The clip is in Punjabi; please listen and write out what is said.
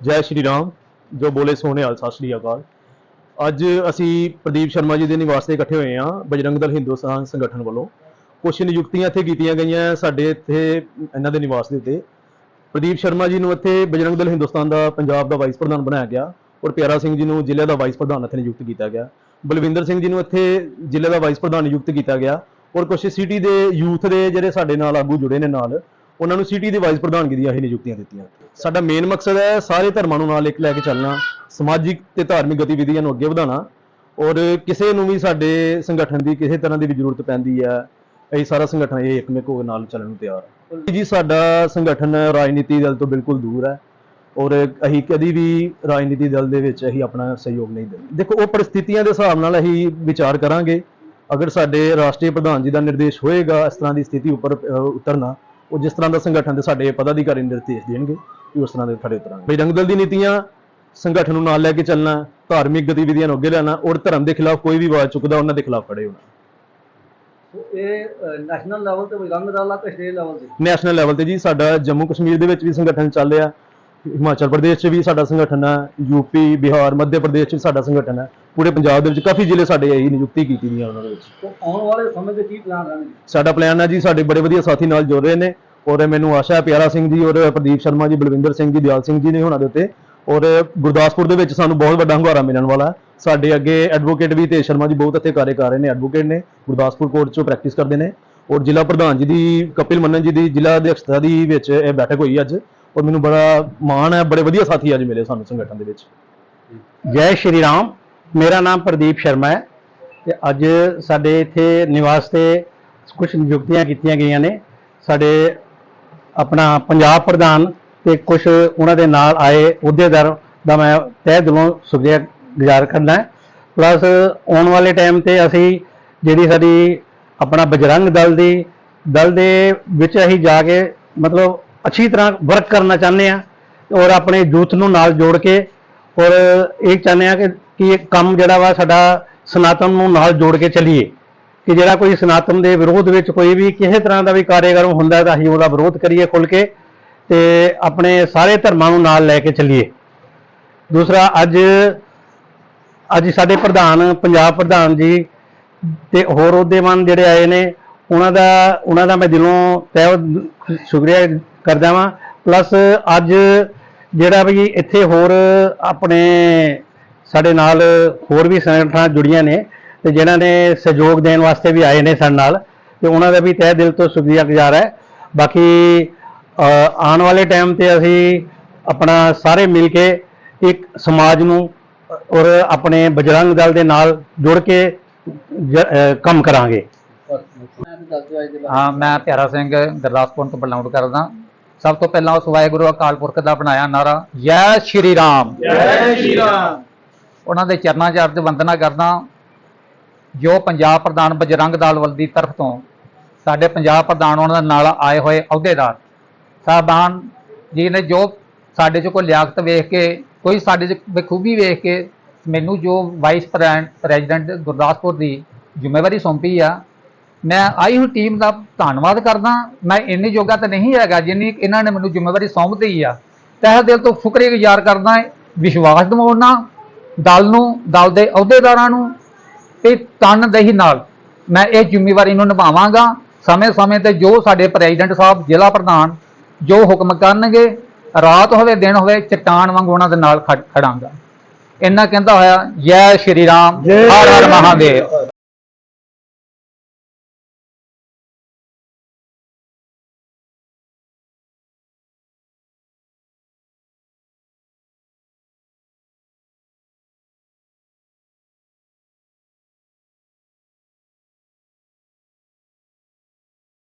ਜੈ ਸ਼੍ਰੀ ਰਾਮ, ਜੋ ਬੋਲੇ ਸੋਹਣੇ ਹਾਲ ਸਤਿ ਸ਼੍ਰੀ ਅਕਾਲ। ਅੱਜ ਅਸੀਂ ਪ੍ਰਦੀਪ ਸ਼ਰਮਾ ਜੀ ਦੇ ਨਿਵਾਸ ਤੇ ਇਕੱਠੇ ਹੋਏ ਹਾਂ, ਬਜਰੰਗ ਦਲ ਹਿੰਦੁਸਤਾਨ ਸੰਗਠਨ ਵੱਲੋਂ। ਕੁਝ ਨਿਯੁਕਤੀਆਂ ਇੱਥੇ ਕੀਤੀਆਂ ਗਈਆਂ ਸਾਡੇ ਇੱਥੇ, ਇਹਨਾਂ ਦੇ ਨਿਵਾਸ ਦੇ ਉੱਤੇ। ਪ੍ਰਦੀਪ ਸ਼ਰਮਾ ਜੀ ਨੂੰ ਇੱਥੇ ਬਜਰੰਗ ਦਲ ਹਿੰਦੁਸਤਾਨ ਦਾ ਪੰਜਾਬ ਦਾ ਵਾਈਸ ਪ੍ਰਧਾਨ ਬਣਾਇਆ ਗਿਆ ਔਰ ਪਿਆਰਾ ਸਿੰਘ ਜੀ ਨੂੰ ਜ਼ਿਲ੍ਹੇ ਦਾ ਵਾਈਸ ਪ੍ਰਧਾਨ ਇੱਥੇ ਨਿਯੁਕਤ ਕੀਤਾ ਗਿਆ। ਬਲਵਿੰਦਰ ਸਿੰਘ ਜੀ ਨੂੰ ਇੱਥੇ ਜ਼ਿਲ੍ਹੇ ਦਾ ਵਾਈਸ ਪ੍ਰਧਾਨ ਨਿਯੁਕਤ ਕੀਤਾ ਗਿਆ ਔਰ ਕੁਝ ਸਿਟੀ ਦੇ ਯੂਥ ਦੇ ਜਿਹੜੇ ਸਾਡੇ ਨਾਲ ਆਗੂ ਜੁੜੇ ਨੇ ਨਾਲ ਉਹਨਾਂ ਨੂੰ ਸਿਟੀ ਦੇ ਵਾਈਜ਼ ਪ੍ਰਧਾਨਗੀ ਦੀਆਂ ਇਹ ਨਿਯੁਕਤੀਆਂ ਦਿੱਤੀਆਂ। ਸਾਡਾ ਮੇਨ ਮਕਸਦ ਹੈ ਸਾਰੇ ਧਰਮਾਂ ਨੂੰ ਨਾਲ ਇੱਕ ਲੈ ਕੇ ਚੱਲਣਾ, ਸਮਾਜਿਕ ਤੇ ਧਾਰਮਿਕ ਗਤੀਵਿਧੀਆਂ ਨੂੰ ਅੱਗੇ ਵਧਾਉਣਾ, ਔਰ ਕਿਸੇ ਨੂੰ ਵੀ ਸਾਡੇ ਸੰਗਠਨ ਦੀ ਕਿਸੇ ਤਰ੍ਹਾਂ ਦੀ ਵੀ ਜ਼ਰੂਰਤ ਪੈਂਦੀ ਹੈ ਅਸੀਂ ਸਾਰਾ ਸੰਗਠਨ ਇਹ ਇੱਕਮਿਕ ਹੋ ਕੇ ਨਾਲ ਚੱਲਣ ਨੂੰ ਤਿਆਰ ਹੈ। ਜੀ, ਸਾਡਾ ਸੰਗਠਨ ਰਾਜਨੀਤੀ ਦਲ ਤੋਂ ਬਿਲਕੁਲ ਦੂਰ ਹੈ, ਔਰ ਅਸੀਂ ਕਦੀ ਵੀ ਰਾਜਨੀਤੀ ਦਲ ਦੇ ਵਿੱਚ ਅਸੀਂ ਆਪਣਾ ਸਹਿਯੋਗ ਨਹੀਂ ਦਿੰਦੇ। ਦੇਖੋ, ਉਹ ਪਰਿਸਥਿਤੀਆਂ ਦੇ ਹਿਸਾਬ ਨਾਲ ਅਸੀਂ ਵਿਚਾਰ ਕਰਾਂਗੇ। ਅਗਰ ਸਾਡੇ ਰਾਸ਼ਟਰੀ ਪ੍ਰਧਾਨ ਜੀ ਦਾ ਨਿਰਦੇਸ਼ ਹੋਏਗਾ ਇਸ ਤਰ੍ਹਾਂ ਦੀ ਸਥਿਤੀ ਉੱਪਰ ਉਤਰਨਾ ਉਹ ਜਿਸ ਤਰ੍ਹਾਂ ਦਾ ਸੰਗਠਨ ਦੇ ਸਾਡੇ ਪਦਾਧਿਕਾਰੀ ਨਿਰਦੇਸ਼ ਦੇਣਗੇ ਕਿ ਉਸ ਤਰ੍ਹਾਂ ਦੇ ਖੜੇ ਉਤਰਾਂਗੇ। ਬਜਰੰਗ ਦਲ ਦੀ ਨੀਤੀਆਂ ਸੰਗਠਨ ਨੂੰ ਨਾਲ ਲੈ ਕੇ ਚੱਲਣਾ ਧਾਰਮਿਕ ਗਤੀਵਿਧੀਆਂ ਨੂੰ ਅੱਗੇ ਲਿਆਉਣਾ ਔਰ ਧਰਮ ਦੇ ਖਿਲਾਫ ਕੋਈ ਵੀ ਆਵਾਜ਼ ਚੁੱਕਦਾ ਉਹਨਾਂ ਦੇ ਖਿਲਾਫ ਖੜੇ ਹੋਣਾ। ਇਹ ਨੈਸ਼ਨਲ ਲੈਵਲ ਤੇ ਦਲ ਆ ਤੇ ਸਟੇਟ ਲੈਵਲ ਤੇ? ਨੈਸ਼ਨਲ ਲੈਵਲ ਤੇ ਜੀ ਸਾਡਾ ਜੰਮੂ ਕਸ਼ਮੀਰ ਦੇ ਵਿੱਚ ਵੀ ਸੰਗਠਨ ਚੱਲ ਰਿਹਾ। ਹਿਮਾਚਲ ਪ੍ਰਦੇਸ਼ 'ਚ ਵੀ ਸਾਡਾ ਸੰਗਠਨ ਹੈ ਯੂਪੀ ਬਿਹਾਰ ਮੱਧ ਪ੍ਰਦੇਸ਼ 'ਚ ਵੀ ਸਾਡਾ ਸੰਗਠਨ ਹੈ। ਪੂਰੇ ਪੰਜਾਬ ਦੇ ਵਿੱਚ ਕਾਫੀ ਜ਼ਿਲ੍ਹੇ ਸਾਡੇ ਇਹੀ ਨਿਯੁਕਤੀ ਕੀਤੀ ਦੀਆਂ ਉਹਨਾਂ ਦੇ ਵਿੱਚ। ਆਉਣ ਵਾਲੇ ਸਮੇਂ ਦੇ ਕੀ ਪਲਾਨ ਰਹਿਣਗੇ ਸਾਡਾ ਪਲਾਨ ਹੈ ਜੀ ਸਾਡੇ ਬੜੇ ਵਧੀਆ ਸਾਥੀ ਨਾਲ ਜੁੜ ਰਹੇ ਨੇ। ਔਰ ਮੈਨੂੰ ਆਸ਼ਾ ਹੈ ਪਿਆਰਾ ਸਿੰਘ ਜੀ ਔਰ ਪ੍ਰਦੀਪ ਸ਼ਰਮਾ ਜੀ ਬਲਵਿੰਦਰ ਸਿੰਘ ਜੀ ਦਿਆਲ ਸਿੰਘ ਜੀ ਨੇ ਉਹਨਾਂ ਦੇ ਉੱਤੇ। ਔਰ ਗੁਰਦਾਸਪੁਰ ਦੇ ਵਿੱਚ ਸਾਨੂੰ ਬਹੁਤ ਵੱਡਾ ਹੰਗਾਰਾ ਮਿਲਣ ਵਾਲਾ। ਸਾਡੇ ਅੱਗੇ ਐਡਵੋਕੇਟ ਵੀ ਤੇ ਸ਼ਰਮਾ ਜੀ ਬਹੁਤ ਇੱਥੇ ਕਾਰਜ ਕਰ ਰਹੇ ਨੇ ਐਡਵੋਕੇਟ ਨੇ। ਗੁਰਦਾਸਪੁਰ ਕੋਰਟ 'ਚੋਂ ਪ੍ਰੈਕਟਿਸ ਕਰਦੇ ਨੇ। ਔਰ ਜ਼ਿਲ੍ਹਾ ਪ੍ਰਧਾਨ ਜੀ ਦੀ ਕਪਿਲ ਮੰਨਨ ਜੀ ਦੀ ਜ਼ਿਲ੍ਹਾ ਅਧਿਕਸ਼ਤਾ ਦੀ ਵਿੱਚ ਇਹ ਬੈਠਕ ਹੋਈ ਅੱਜ। ਔਰ ਮੈਨੂੰ ਬੜਾ ਮਾਣ ਹੈ ਬੜੇ ਵਧੀਆ ਸਾਥੀ ਅੱਜ ਮਿਲੇ ਸਾਨੂੰ ਸੰਗਠਨ ਦੇ ਵਿੱਚ। ਜੈ ਸ਼੍ਰੀ ਰਾਮ ਮੇਰਾ ਨਾਮ ਪ੍ਰਦੀਪ ਸ਼ਰਮਾ ਹੈ ਤੇ ਅੱਜ ਸਾਡੇ ਇੱਥੇ ਨਿਵਾਸ ਤੇ ਕੁਝ ਨਿਯੁਕਤੀਆਂ ਕੀਤੀਆਂ ਗਈਆਂ ਨੇ। ਸਾਡੇ ਆਪਣਾ ਪੰਜਾਬ ਪ੍ਰਧਾਨ ਤੇ ਕੁਝ ਉਹਨਾਂ ਦੇ ਨਾਲ ਆਏ ਅਹੁਦੇਦਾਰ ਦਾ ਮੈਂ ਤਹਿ ਦਿਲੋਂ ਸ਼ੁਕਰੀਆ ਗੁਜ਼ਾਰ ਕਰਦਾ ਪਲੱਸ ਆਉਣ ਵਾਲੇ ਟਾਈਮ ਤੇ ਅਸੀਂ ਜਿਹੜੀ ਸਾਡੀ ਆਪਣਾ ਬਜਰੰਗ ਦਲ ਦੀ ਦਲ ਦੇ ਵਿੱਚ ਅਸੀਂ ਜਾ ਕੇ ਮਤਲਬ ਅੱਛੀ ਤਰ੍ਹਾਂ ਵਰਕ ਕਰਨਾ ਚਾਹੁੰਦੇ ਆ ਔਰ ਆਪਣੇ ਯੂਥ ਨੂੰ ਨਾਲ ਜੋੜ ਕੇ ਔਰ ਇਹ ਚਾਹੁੰਦੇ ਆ ਕਿ ਕਿ ਇਹ ਕੰਮ ਜਿਹੜਾ ਵਾ ਸਾਡਾ ਸਨਾਤਨ ਨੂੰ ਨਾਲ ਜੋੜ ਕੇ ਚੱਲੀਏ। ਕਿ ਜਿਹੜਾ ਕੋਈ ਸਨਾਤਨ ਦੇ ਵਿਰੋਧ ਵਿੱਚ ਕੋਈ ਵੀ ਕਿਸੇ ਤਰ੍ਹਾਂ ਦਾ ਵੀ ਕਾਰਜਕ੍ਰਮ ਹੁੰਦਾ ਤਾਂ ਅਸੀਂ ਉਹਦਾ ਵਿਰੋਧ ਕਰੀਏ ਖੁੱਲ ਕੇ ਤੇ ਆਪਣੇ ਸਾਰੇ ਧਰਮਾਂ ਨੂੰ ਨਾਲ ਲੈ ਕੇ ਚੱਲੀਏ। ਦੂਸਰਾ, ਅੱਜ ਅੱਜ ਸਾਡੇ ਪ੍ਰਧਾਨ, ਪੰਜਾਬ ਪ੍ਰਧਾਨ ਜੀ ਤੇ ਹੋਰ ਅਹੁਦੇਵਾਨ ਜਿਹੜੇ ਆਏ ਨੇ, ਉਹਨਾਂ ਦਾ ਉਹਨਾਂ ਦਾ ਮੈਂ ਦਿਲੋਂ ਤਹਿ ਸ਼ੁਕਰੀਆ ਕਰਦਾ ਵਾਂ। ਪਲੱਸ ਅੱਜ ਜਿਹੜਾ ਵੀ ਇੱਥੇ ਹੋਰ ਆਪਣੇ ਸਾਡੇ ਨਾਲ ਹੋਰ ਵੀ ਸੰਗਠਨਾਂ ਜੁੜੀਆਂ ਨੇ ਤੇ ਜਿਨ੍ਹਾਂ ਨੇ ਸਹਿਯੋਗ ਦੇਣ ਵਾਸਤੇ ਵੀ ਆਏ ਨੇ ਸਾਡੇ ਨਾਲ ਤੇ ਉਹਨਾਂ ਦਾ ਵੀ ਤਹਿ ਦਿਲ ਤੋਂ ਸ਼ੁਕਰੀਆ ਗੁਜ਼ਾਰ ਹੈ। ਬਾਕੀ ਆਉਣ ਵਾਲੇ ਟਾਈਮ ਤੇ ਅਸੀਂ ਆਪਣਾ ਸਾਰੇ ਮਿਲ ਕੇ ਇੱਕ ਸਮਾਜ ਨੂੰ ਔਰ ਆਪਣੇ ਬਜਰੰਗ ਦਲ ਦੇ ਨਾਲ ਜੁੜ ਕੇ ਕੰਮ ਕਰਾਂਗੇ। ਹਾਂ ਮੈਂ ਪਿਆਰਾ ਸਿੰਘ ਗੁਰਦਾਸਪੁਰ ਤੋਂ ਬਿਲੋਂਗ ਕਰਦਾ। ਸਭ ਤੋਂ ਪਹਿਲਾਂ ਉਸ ਵਾਹਿਗੁਰੂ ਅਕਾਲ ਪੁਰਖ ਦਾ ਬਣਾਇਆ ਨਾਰਾ ਜੈ ਸ਼੍ਰੀ ਰਾਮ। ਜੈ ਸ਼੍ਰੀ ਰਾਮ। ਉਹਨਾਂ ਦੇ ਚਰਨਾਂ 'ਚ ਅਰਜ਼ ਵੰਦਨਾ ਕਰਦਾ ਜੋ ਪੰਜਾਬ ਪ੍ਰਧਾਨ ਬਜਰੰਗ ਦਲ ਵੱਲ ਦੀ ਤਰਫ ਤੋਂ ਸਾਡੇ ਪੰਜਾਬ ਪ੍ਰਧਾਨ ਉਹਨਾਂ ਦੇ ਨਾਲ ਆਏ ਹੋਏ ਅਹੁਦੇਦਾਰ ਸਾਹਿਬਾਨ ਜੀ ਨੇ ਜੋ ਸਾਡੇ 'ਚ ਕੋਈ ਲਿਆਕਤ ਵੇਖ ਕੇ ਕੋਈ ਸਾਡੇ 'ਚ ਬਖੂਬੀ ਵੇਖ ਕੇ ਮੈਨੂੰ ਜੋ ਵਾਈਸ ਪ੍ਰੈਜ਼ੀਡੈਂਟ ਗੁਰਦਾਸਪੁਰ ਦੀ ਜ਼ਿੰਮੇਵਾਰੀ ਸੌਂਪੀ ਆ ਮੈਂ ਆਈ ਹੋਈ ਟੀਮ ਦਾ ਧੰਨਵਾਦ ਕਰਦਾ ਮੈਂ ਇੰਨੀ ਜੋਗਾ ਤਾਂ ਨਹੀਂ ਹੈਗਾ ਜਿੰਨੀ ਇਹਨਾਂ ਨੇ ਮੈਨੂੰ ਜ਼ਿੰਮੇਵਾਰੀ ਸੌਂਪਦੀ ਆ। ਤਹਿ ਦਿਲ ਤੋਂ ਸ਼ੁਕਰਗੁਜ਼ਾਰ ਕਰਦਾ ਵਿਸ਼ਵਾਸ ਦਿਵਾਉਣਾ ਦਲ ਨੂੰ ਦਲ ਦੇ ਅਹੁਦੇਦਾਰਾਂ ਨੂੰ ਤੇ ਤਨਦੇਹੀ ਨਾਲ ਮੈਂ ਇਹ ਜ਼ਿੰਮੇਵਾਰੀ ਨੂੰ ਨਿਭਾਵਾਂਗਾ। ਸਮੇਂ-ਸਮੇਂ ਤੇ ਜੋ ਸਾਡੇ ਪ੍ਰੈਜ਼ੀਡੈਂਟ ਸਾਹਿਬ ਜ਼ਿਲ੍ਹਾ ਪ੍ਰਧਾਨ ਜੋ ਹੁਕਮ ਕਰਨਗੇ ਰਾਤ ਹੋਵੇ ਦਿਨ ਹੋਵੇ ਚਟਾਨ ਵਾਂਗ ਉਹਨਾਂ ਦੇ ਨਾਲ ਖੜ- ਖੜਾਂਗਾ। ਇੰਨਾ ਕਹਿੰਦਾ ਹੋਇਆ ਜੈ ਸ਼੍ਰੀ ਰਾਮ ਹਰ ਹਰ ਮਹਾਦੇਵ।